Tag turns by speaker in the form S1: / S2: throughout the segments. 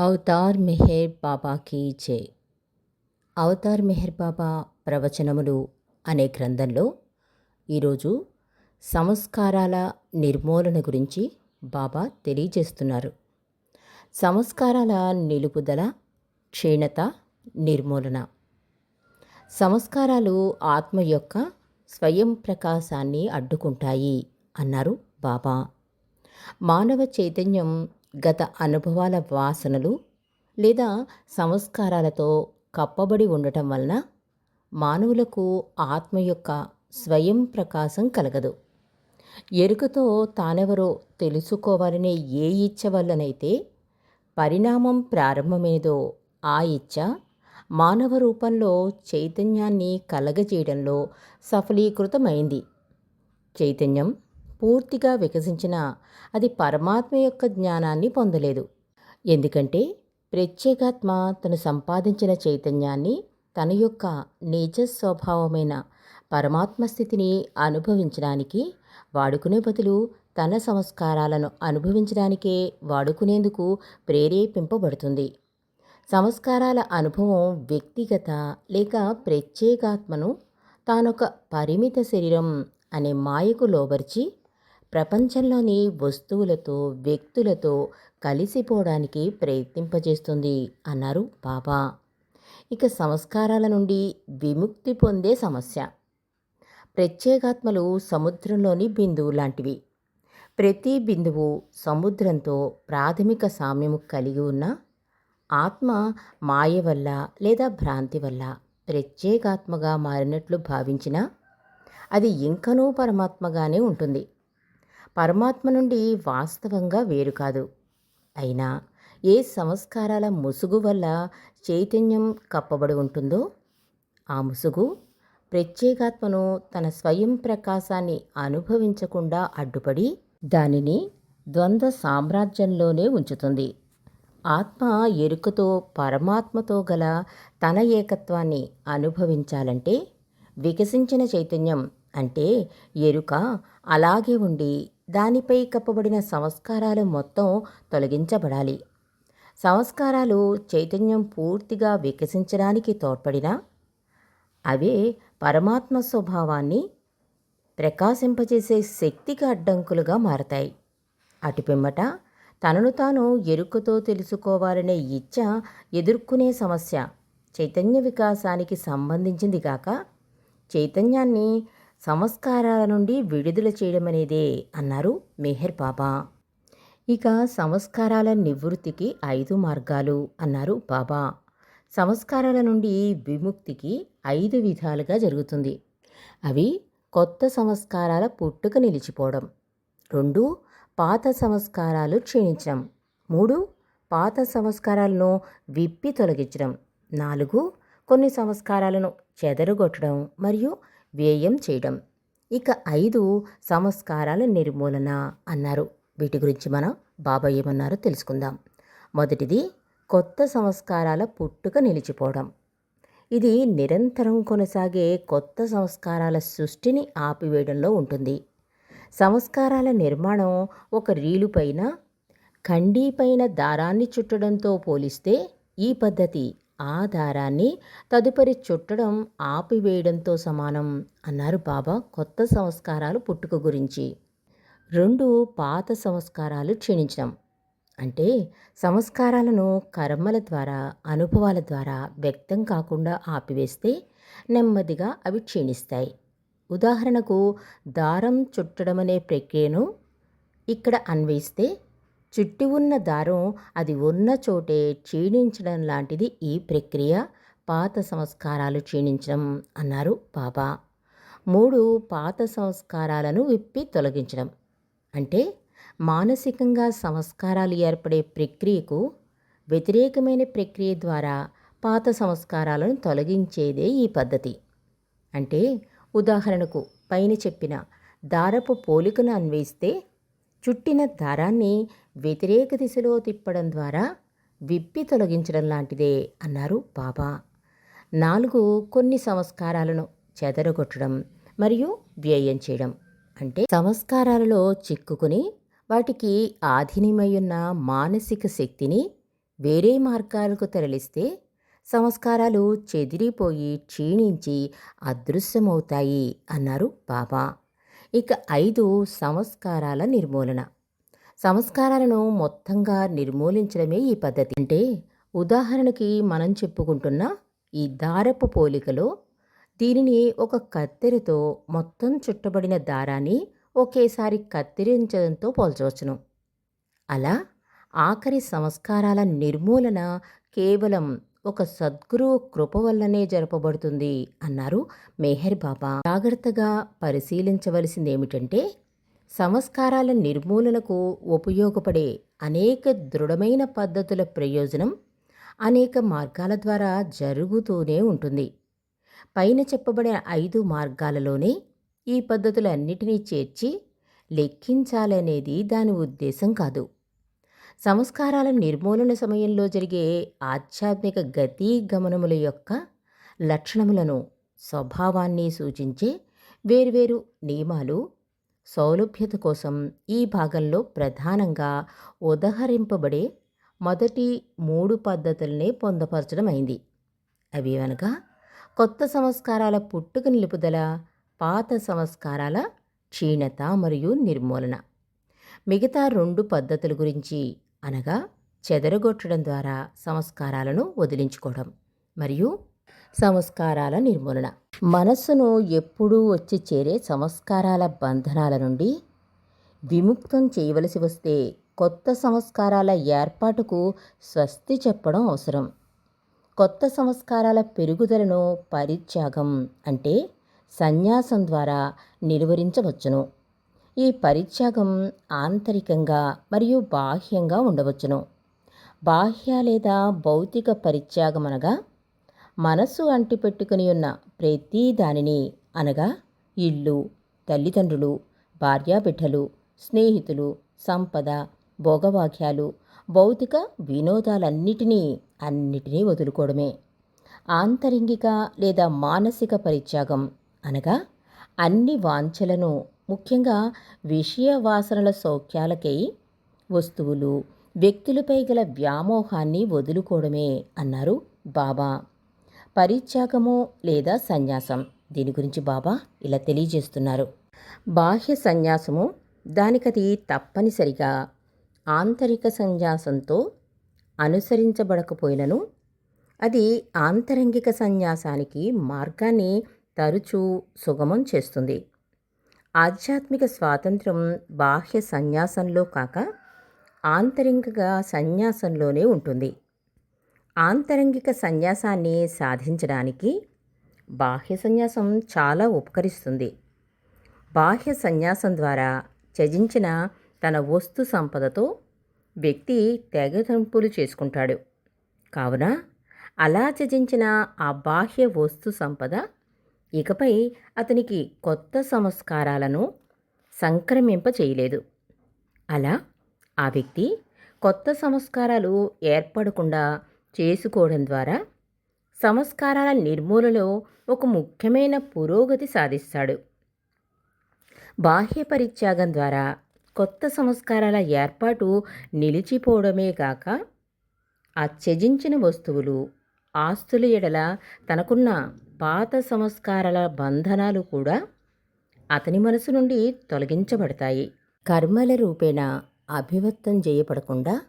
S1: Avatar Meher బాబాకి జై. Avatar Meher బాబా ప్రవచనములు అనే గ్రంథంలో ఈరోజు సంస్కారాల నిర్మూలన గురించి బాబా తెలియజేస్తున్నారు. సంస్కారాల నిలుపుదల క్షీణత నిర్మూలన. సంస్కారాలు ఆత్మ యొక్క స్వయం ప్రకాశాన్ని అడ్డుకుంటాయి అన్నారు బాబా. మానవ చైతన్యం గత అనుభవాల వాసనలు లేదా సంస్కారాలతో కప్పబడి ఉండటం వలన మానవులకు ఆత్మ యొక్క స్వయం ప్రకాశం కలగదు. ఎరుకతో తానెవరో తెలుసుకోవాలనే ఏ ఇచ్చ వల్లనైతే పరిణామం ప్రారంభమేదో ఆ ఇచ్చ మానవ రూపంలో చైతన్యాన్ని కలగజేయడంలో సఫలీకృతమైంది. చైతన్యం పూర్తిగా వికసించిన అది పరమాత్మ యొక్క జ్ఞానాన్ని పొందలేదు. ఎందుకంటే ప్రత్యేగాత్మ తను సంపాదించిన చైతన్యాన్ని తన యొక్క నిజ స్వభావమైన పరమాత్మ స్థితిని అనుభవించడానికి వాడుకునే బదులు తన సంస్కారాలను అనుభవించడానికే వాడుకునేందుకు ప్రేరేపింపబడుతుంది. సంస్కారాల అనుభవం వ్యక్తిగత లేక ప్రత్యేగాత్మను తానొక పరిమిత శరీరం అనే మాయకు లోబర్చి ప్రపంచంలోని వస్తువులతో వ్యక్తులతో కలిసిపోవడానికి ప్రయత్నింపజేస్తుంది అన్నారు బాబా. ఇక సంస్కారాల నుండి విముక్తి పొందే సమస్య. ప్రత్యేగాత్మలు సముద్రంలోని బిందువు లాంటివి. ప్రతి బిందువు సముద్రంతో ప్రాథమిక సామ్యము కలిగి ఉన్న ఆత్మ మాయ వల్ల లేదా భ్రాంతి వల్ల ప్రత్యేగాత్మగా మారినట్లు భావించినా అది ఇంకనూ పరమాత్మగానే ఉంటుంది. పరమాత్మ నుండి వాస్తవంగా వేరు కాదు. అయినా ఏ సంస్కారాల ముసుగు వల్ల చైతన్యం కప్పబడి ఉంటుందో ఆ ముసుగు ప్రత్యేగాత్మను తన స్వయం ప్రకాశాన్ని అనుభవించకుండా అడ్డుపడి దానిని ద్వంద్వ సామ్రాజ్యంలోనే ఉంచుతుంది. ఆత్మ ఎరుకతో పరమాత్మతో గల తన ఏకత్వాన్ని అనుభవించాలంటే వికసించిన చైతన్యం అంటే ఎరుక అలాగే ఉండి దానిపై కప్పబడిన సంస్కారాలు మొత్తం తొలగించబడాలి. సంస్కారాలు చైతన్యం పూర్తిగా వికసించడానికి తోడ్పడినా? అవే పరమాత్మ స్వభావాన్ని ప్రకాశింపజేసే శక్తికి అడ్డంకులుగా మారతాయి. అటుపిమ్మట తనను తాను ఎరుకతో తెలుసుకోవాలనే ఇచ్చ ఎదుర్కొనే సమస్య చైతన్య వికాసానికి సంబంధించింది కాక చైతన్యాన్ని సంస్కారాల నుండి విడుదల చేయడం అనేదే అన్నారు మెహర్ బాబా. ఇక సంస్కారాల నివృత్తికి ఐదు మార్గాలు అన్నారు బాబా. సంస్కారాల నుండి విముక్తికి ఐదు విధాలుగా జరుగుతుంది. అవి కొత్త సంస్కారాల పుట్టుక నిలిచిపోవడం. రెండు పాత సంస్కారాలు క్షీణించడం. మూడు పాత సంస్కారాలను విప్పి తొలగించడం. నాలుగు కొన్ని సంస్కారాలను చెదరగొట్టడం మరియు వ్యయం చేయడం. ఇక ఐదు సంస్కారాల నిర్మూలన అన్నారు. వీటి గురించి మనం బాబా ఏమన్నారో తెలుసుకుందాం. మొదటిది కొత్త సంస్కారాల పుట్టుక నిలిచిపోవడం. ఇది నిరంతరం కొనసాగే కొత్త సంస్కారాల సృష్టిని ఆపివేయడంలో ఉంటుంది. సంస్కారాల నిర్మాణం ఒక రీలుపైన ఖండీపైన దారాన్ని చుట్టడంతో పోలిస్తే ఈ పద్ధతి ఆ దారాన్ని తదుపరి చుట్టడం ఆపివేయడంతో సమానం అన్నారు బాబా కొత్త సంస్కారాలు పుట్టుక గురించి. రెండు పాత సంస్కారాలు క్షీణించడం. అంటే సంస్కారాలను కర్మల ద్వారా అనుభవాల ద్వారా వ్యక్తం కాకుండా ఆపివేస్తే నెమ్మదిగా అవి క్షీణిస్తాయి. ఉదాహరణకు దారం చుట్టడం అనే ప్రక్రియను ఇక్కడ అన్వయిస్తే చుట్టి ఉన్న దారం అది ఉన్న చోటే క్షీణించడం లాంటిది ఈ ప్రక్రియ. పాత సంస్కారాలు క్షీణించడం అన్నారు బాబా. మూడు పాత సంస్కారాలను విప్పి తొలగించడం. అంటే మానసికంగా సంస్కారాలు ఏర్పడే ప్రక్రియకు వ్యతిరేకమైన ప్రక్రియ ద్వారా పాత సంస్కారాలను తొలగించేదే ఈ పద్ధతి. అంటే ఉదాహరణకు పైన చెప్పిన దారపు పోలికను అన్వయిస్తే చుట్టిన దారాన్ని వ్యతిరేక దిశలో తిప్పడం ద్వారా విప్పి తొలగించడం లాంటిదే అన్నారు బాబా. నాలుగు కొన్ని సంస్కారాలను చెదరగొట్టడం మరియు వ్యయం చేయడం అంటే సంస్కారాలలో చిక్కుకుని వాటికి ఆధీనమయ్యున్న ఉన్న మానసిక శక్తిని వేరే మార్గాలకు తరలిస్తే సంస్కారాలు చెదిరిపోయి క్షీణించి అదృశ్యమవుతాయి అన్నారు బాబా. ఇక ఐదు సంస్కారాల నిర్మూలన. సంస్కారాలను మొత్తంగా నిర్మూలించడమే ఈ పద్ధతి. అంటే ఉదాహరణకి మనం చెప్పుకుంటున్న ఈ దారపు పోలికలో దీనిని ఒక కత్తెరతో మొత్తం చుట్టబడిన దారాన్ని ఒకేసారి కత్తిరించడంతో పోల్చవచ్చును. అలా ఆఖరి సంస్కారాల నిర్మూలన కేవలం ఒక సద్గురు కృప వల్లనే జరపబడుతుంది అన్నారు మెహర్ బాబా. జాగ్రత్తగా పరిశీలించవలసింది ఏమిటంటే సంస్కారాల నిర్మూలనకు ఉపయోగపడే అనేక దృఢమైన పద్ధతుల ప్రయోజనం అనేక మార్గాల ద్వారా జరుగుతూనే ఉంటుంది. పైన చెప్పబడిన ఐదు మార్గాలలోనే ఈ పద్ధతులన్నిటినీ చేర్చి లెక్కించాలనేది దాని ఉద్దేశం కాదు. సంస్కారాల నిర్మూలన సమయంలో జరిగే ఆధ్యాత్మిక గతి గమనముల యొక్క లక్షణములను స్వభావాన్ని సూచించే వేర్వేరు నియమాలు సౌలభ్యత కోసం ఈ భాగంలో ప్రధానంగా ఉదహరింపబడే మొదటి మూడు పద్ధతులనే పొందపరచడం అయింది. అవి అనగా కొత్త సంస్కారాల పుట్టుక నిలుపుదల పాత సంస్కారాల క్షీణత మరియు నిర్మూలన. మిగతా రెండు పద్ధతుల గురించి అనగా చెదరగొట్టడం ద్వారా సంస్కారాలను వదిలించుకోవడం మరియు సంస్కారాల నిర్మూలన. మనస్సును ఎప్పుడూ వచ్చి చేరే సంస్కారాల బంధనాల నుండి విముక్తం చేయవలసి వస్తే కొత్త సంస్కారాల ఏర్పాటుకు స్వస్తి చెప్పడం అవసరం. కొత్త సంస్కారాల పెరుగుదలను పరిత్యాగం అంటే సన్యాసం ద్వారా నిలువరించవచ్చును. ఈ పరిత్యాగం ఆంతరికంగా మరియు బాహ్యంగా ఉండవచ్చును. బాహ్య లేదా భౌతిక పరిత్యాగం అనగా మనస్సు అంటిపెట్టుకుని ఉన్న ప్రతి దానిని అనగా ఇల్లు తల్లిదండ్రులు భార్యాబిడ్డలు స్నేహితులు సంపద భోగవాక్యాలు భౌతిక వినోదాలన్నిటినీ అన్నిటినీ వదులుకోవడమే. ఆంతరింగిక లేదా మానసిక పరిత్యాగం అనగా అన్ని వాంఛలను ముఖ్యంగా విషయ వాసనల సౌఖ్యాలకై వస్తువులు వ్యక్తులపై గల వ్యామోహాన్ని వదులుకోవడమే అన్నారు బాబా. పరిత్యాగము లేదా సన్యాసం? దీని గురించి బాబా ఇలా తెలియజేస్తున్నారు. బాహ్య సన్యాసము దానికది తప్పనిసరిగా ఆంతరిక సన్యాసంతో అనుసరించబడకపోయినను అది ఆంతరంగిక సన్యాసానికి మార్గాన్ని తరచూ సుగమం చేస్తుంది. ఆధ్యాత్మిక స్వాతంత్రం బాహ్య సన్యాసంలో కాక ఆంతరింగిక సన్యాసంలోనే ఉంటుంది. ఆంతరంగిక సన్యాసాన్ని సాధించడానికి బాహ్య సన్యాసం చాలా ఉపకరిస్తుంది. బాహ్య సన్యాసం ద్వారా త్యజించిన తన వస్తు సంపదతో వ్యక్తి తెగతంపులు చేసుకుంటాడు. కావున అలా త్యజించిన ఆ బాహ్య వస్తు సంపద ఇకపై అతనికి కొత్త సంస్కారాలను సంక్రమింప చేయలేదు. అలా ఆ వ్యక్తి కొత్త సంస్కారాలు ఏర్పడకుండా చేసుకోవడం ద్వారా సంస్కారాల నిర్మూలలో ఒక ముఖ్యమైన పురోగతి సాధిస్తాడు. బాహ్య పరిత్యాగం ద్వారా కొత్త సంస్కారాల ఏర్పాటు నిలిచిపోవడమే కాక ఆ త్యజించిన వస్తువులు ఆస్తుల ఎడల తనకున్న పాత సంస్కారాల బంధనాలు కూడా అతని మనసు నుండి తొలగించబడతాయి. కర్మల రూపేణ అభివక్తం చేయబడకుండా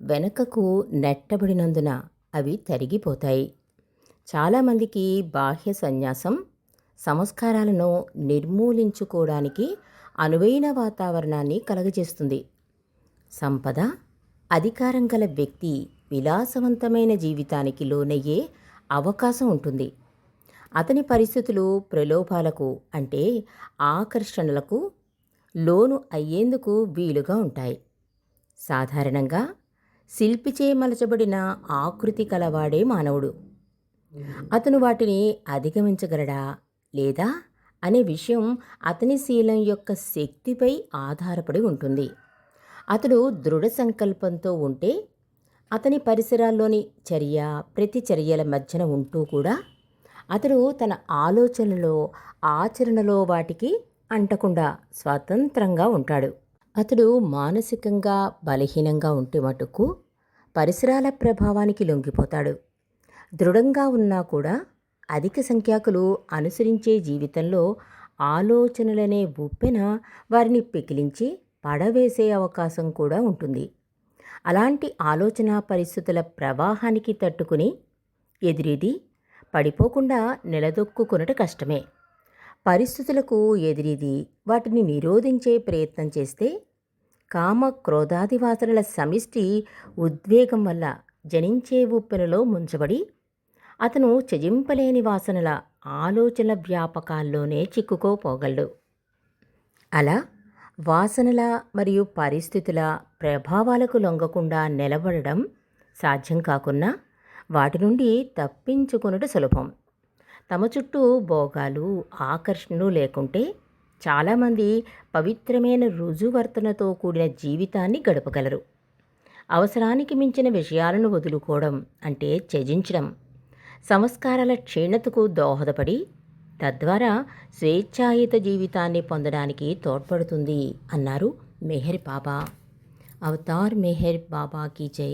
S1: వెనకకు నెట్టబడినందున అవి తరిగిపోతాయి. చాలామందికి బాహ్య సన్యాసం సంస్కారాలను నిర్మూలించుకోవడానికి అనువైన వాతావరణాన్ని కలగజేస్తుంది. సంపద అధికారం గల వ్యక్తి విలాసవంతమైన జీవితానికి లోనయ్యే అవకాశం ఉంటుంది. అతని పరిస్థితులు ప్రలోభాలకు అంటే ఆకర్షణలకు లోను అయ్యేందుకు వీలుగా ఉంటాయి. సాధారణంగా శిల్పిచే మలచబడిన ఆకృతి కలవాడే మానవుడు. అతను వాటిని అధిగమించగలడా లేదా అనే విషయం అతని శీలం యొక్క శక్తిపై ఆధారపడి ఉంటుంది. అతడు దృఢ సంకల్పంతో ఉంటే అతని పరిసరాల్లోని చర్య ప్రతి చర్యల మధ్యన ఉంటూ కూడా అతడు తన ఆలోచనలో ఆచరణలో వాటికి అంటకుండా స్వతంత్రంగా ఉంటాడు. అతడు మానసికంగా బలహీనంగా ఉంటే మటుకు పరిసరాల ప్రభావానికి లొంగిపోతాడు. దృఢంగా ఉన్నా కూడా అధిక సంఖ్యాకులు అనుసరించే జీవితంలో ఆలోచనలనే ఉప్పెన వారిని పెకిలించి పడవేసే అవకాశం కూడా ఉంటుంది. అలాంటి ఆలోచన పరిస్థితుల ప్రవాహానికి తట్టుకుని ఎదురేది పడిపోకుండా నిలదొక్కుకొనుట కష్టమే. పరిస్థితులకు ఎదిరిది వాటిని నిరోధించే ప్రయత్నం చేస్తే కామ క్రోధాది వాసనల సమిష్టి ఉద్వేగం వల్ల జనించే ఉప్పెనలో ముంచబడి అతను త్యజింపలేని వాసనల ఆలోచన వ్యాపకాల్లోనే చిక్కుకోపోగలడు. అలా వాసనల మరియు పరిస్థితుల ప్రభావాలకు లొంగకుండా నిలబడడం సాధ్యం కాకున్నా వాటి నుండి తప్పించుకొనుట సులభం. తమ చుట్టూ భోగాలు ఆకర్షణలు లేకుంటే చాలామంది పవిత్రమైన రుజువర్తనతో కూడిన జీవితాన్ని గడపగలరు. అవసరానికి మించిన విషయాలను వదులుకోవడం అంటే త్యజించడం. సంస్కారాల క్షీణతకు దోహదపడి తద్వారా స్వేచ్ఛాయుత జీవితాన్ని పొందడానికి తోడ్పడుతుంది అన్నారు మెహర్ బాబా. అవతార్ మెహర్ బాబాకి జై.